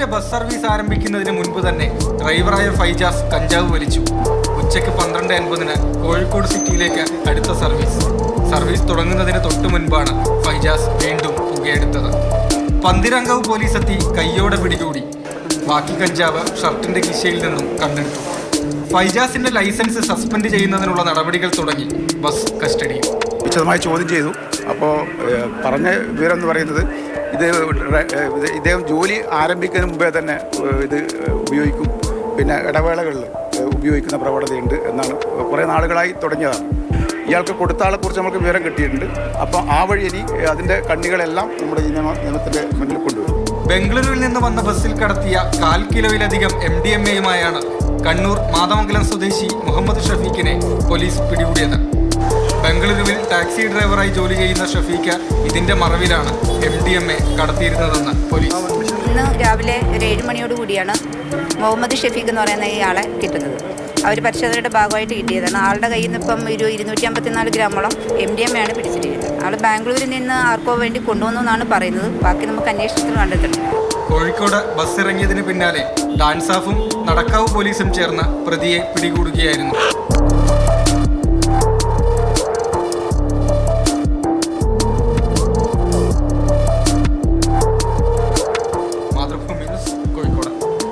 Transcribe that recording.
ആരംഭിക്കുന്നതിന് മുൻപ് തന്നെ ഡ്രൈവറായ ഫൈജാസ് കഞ്ചാവ് വലിച്ചു. ഉച്ചയ്ക്ക് പന്ത്രണ്ട് എൺപതിന് കോഴിക്കോട് സിറ്റിയിലേക്ക് അടുത്ത സർവീസ്. സർവീസ് തുടങ്ങുന്നതിന് തൊട്ടു മുൻപാണ് ഫൈജാസ് വീണ്ടും പുകയെടുത്തത്. പന്തിരംഗവ് പോലീസ് എത്തി കയ്യോടെ പിടികൂടി. ബാക്കി കഞ്ചാവ് ഷർട്ടിന്റെ കിശയിൽ നിന്നും കണ്ടെടുത്തു. ഫൈജാസിന്റെ ലൈസൻസ് സസ്പെൻഡ് ചെയ്യുന്നതിനുള്ള നടപടികൾ തുടങ്ങി ബസ് കസ്റ്റഡിയിൽ. വിശദമായി ചോദ്യം ചെയ്തു. അപ്പോൾ പറഞ്ഞ വിവരം എന്ന് പറയുന്നത് ഇത് ഇദ്ദേഹം ജോലി ആരംഭിക്കുന്നതിന് മുമ്പേ തന്നെ ഇത് ഉപയോഗിക്കും. പിന്നെ ഇടവേളകളിൽ ഉപയോഗിക്കുന്ന പ്രവണതയുണ്ട് എന്നാണ് കുറേ നാളുകളായി തുടങ്ങിയതാണ്. ഇയാൾക്ക് കൊടുത്ത ആളെക്കുറിച്ച് നമുക്ക് വിവരം കിട്ടിയിട്ടുണ്ട്. അപ്പോൾ ആ വഴി ഇനി അതിന്റെ കണ്ണികളെല്ലാം നമ്മുടെ ഈ നിയമ നിയമത്തിന്റെ മുന്നിൽ കൊണ്ടുവരും. ബംഗളൂരുവിൽ നിന്ന് വന്ന ബസ്സിൽ കടത്തിയ കാൽ കിലോയിലധികം എം ഡി എം എയുമായാണ് കണ്ണൂർ മാതമംഗലം സ്വദേശി മുഹമ്മദ് ഷഫീഖിനെ പോലീസ് പിടികൂടിയത്. ബംഗളൂരുവിൽ ടാക്സി ഡ്രൈവറായി ജോലി ചെയ്യുന്ന ഷഫീഖ് ഇതിന്റെ മറവിലാണ് എം ഡി എം എ കടത്തിയിരുന്നതെന്ന് പോലീസ്. ഇന്ന് രാവിലെ ഒരു ഏഴ് മണിയോട് കൂടിയാണ് മുഹമ്മദ് ഷഫീഖ് എന്ന് പറയുന്ന ഈ ആളെ കിട്ടുന്നത്. അവർ പരിശോധനയുടെ ഭാഗമായിട്ട് കിട്ടിയതാണ്. ആളുടെ കയ്യിൽ നിന്ന് ഇപ്പം ഒരു ഇരുന്നൂറ്റി അമ്പത്തിനാല് ഗ്രാമോളം എം ഡി എം ആണ് പിടിച്ചിരിക്കുന്നത്. ആൾ ബാംഗ്ലൂരിൽ നിന്ന് ആർക്കോ വേണ്ടി കൊണ്ടുവന്നു എന്നാണ് പറയുന്നത്. ബാക്കി നമുക്ക് അന്വേഷണത്തിൽ കണ്ടെത്തണം. കോഴിക്കോട് ബസ് ഇറങ്ങിയതിന് പിന്നാലെ ഡാൻസാഫും നടക്കാവ് പോലീസും ചേർന്ന് പ്രതിയെ പിടികൂടുകയായിരുന്നു.